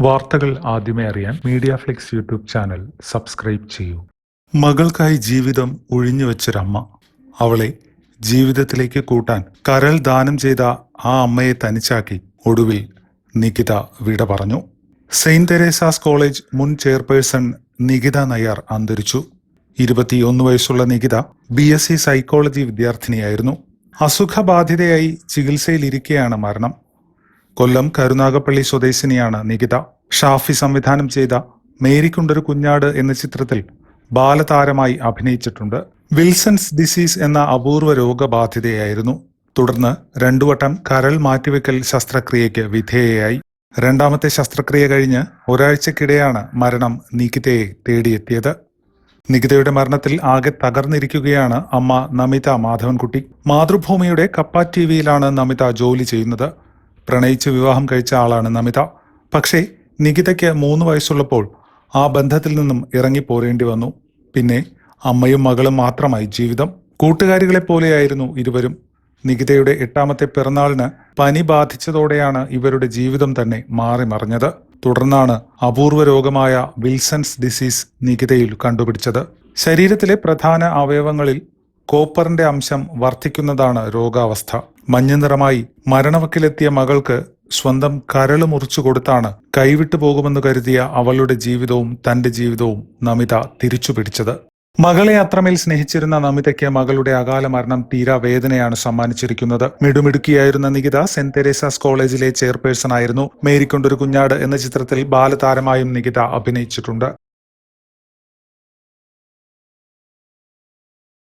വാർത്തകൾ ആദ്യമേ അറിയാൻ Media Flix YouTube channel subscribe ചെയ്യൂ. മകൾക്കായി ജീവിതം ഒഴിഞ്ഞുവെച്ചൊരമ്മ അവളെ ജീവിതത്തിലേക്ക് കൂട്ടാൻ കരൾ ദാനം ചെയ്ത ആ അമ്മയെ തനിച്ചാക്കി ഒടുവിൽ നികിത വിട പറഞ്ഞു. സെയിന്റ് തെരേസാസ് കോളേജ് മുൻ ചെയർപേഴ്സൺ നികിത നയ്യാർ അന്തരിച്ചു. ഇരുപത്തിയൊന്ന് വയസ്സുള്ള Nikita B S C psychology വിദ്യാർത്ഥിനിയായിരുന്നു. അസുഖബാധിതയായി ചികിത്സയിലിരിക്കെയാണ് മരണം. കൊല്ലം കരുനാഗപ്പള്ളി സ്വദേശിനിയാണ് നികിത. ഷാഫി സംവിധാനം ചെയ്ത മേരിക്കുണ്ടൊരു കുഞ്ഞാട് എന്ന ചിത്രത്തിൽ ബാലതാരമായി അഭിനയിച്ചിട്ടുണ്ട്. വിൽസൺസ് ഡിസീസ് എന്ന അപൂർവ രോഗബാധിതയായിരുന്നു. തുടർന്ന് രണ്ടുവട്ടം കരൾ മാറ്റിവെക്കൽ ശസ്ത്രക്രിയയ്ക്ക് വിധേയയായി. രണ്ടാമത്തെ ശസ്ത്രക്രിയ കഴിഞ്ഞ് ഒരാഴ്ചക്കിടെയാണ് മരണം നികിതയെ തേടിയെത്തിയത്. നികിതയുടെ മരണത്തിൽ ആകെ തകർന്നിരിക്കുകയാണ് അമ്മ നമിത മാധവൻകുട്ടി. മാതൃഭൂമിയുടെ കപ്പ ടി വിയിലാണ് നമിത ജോലി ചെയ്യുന്നത്. പ്രണയിച്ച് വിവാഹം കഴിച്ച ആളാണ് നമിത. പക്ഷേ നികിതയ്ക്ക് മൂന്ന് വയസ്സുള്ളപ്പോൾ ആ ബന്ധത്തിൽ നിന്നും ഇറങ്ങിപ്പോരേണ്ടി വന്നു. പിന്നെ അമ്മയും മകളും മാത്രമായി ജീവിതം. കൂട്ടുകാരികളെ പോലെയായിരുന്നു ഇരുവരും. നികിതയുടെ എട്ടാമത്തെ പിറന്നാളിന് പനി ബാധിച്ചതോടെയാണ് ഇവരുടെ ജീവിതം തന്നെ മാറി മറിഞ്ഞത്. തുടർന്നാണ് അപൂർവ രോഗമായ വിൽസൺസ് ഡിസീസ് നികിതയിൽ കണ്ടുപിടിച്ചത്. ശരീരത്തിലെ പ്രധാന അവയവങ്ങളിൽ കോപ്പറിന്റെ അംശം വർദ്ധിക്കുന്നതാണ് രോഗാവസ്ഥ. മഞ്ഞ നിറമായി മരണവക്കിലെത്തിയ മകൾക്ക് സ്വന്തം കരൾ മുറിച്ചു കൊടുത്താണ് കൈവിട്ടു പോകുമെന്ന് കരുതിയ അവളുടെ ജീവിതവും തന്റെ ജീവിതവും നമിത തിരിച്ചു പിടിച്ചത്. മകളെ അത്രമേൽ സ്നേഹിച്ചിരുന്ന നമിതയ്ക്ക് മകളുടെ അകാല മരണം തീരാ വേദനയാണ് സമ്മാനിച്ചിരിക്കുന്നത്. മിടുമിടുക്കിയായിരുന്ന നികിത സെന്റ് തെരേസാസ് കോളേജിലെ ചെയർപേഴ്സൺ ആയിരുന്നു മേരിക്കൊണ്ടൊരു കുഞ്ഞാട് എന്ന ചിത്രത്തിൽ ബാലതാരമായും നികിത അഭിനയിച്ചിട്ടുണ്ട്.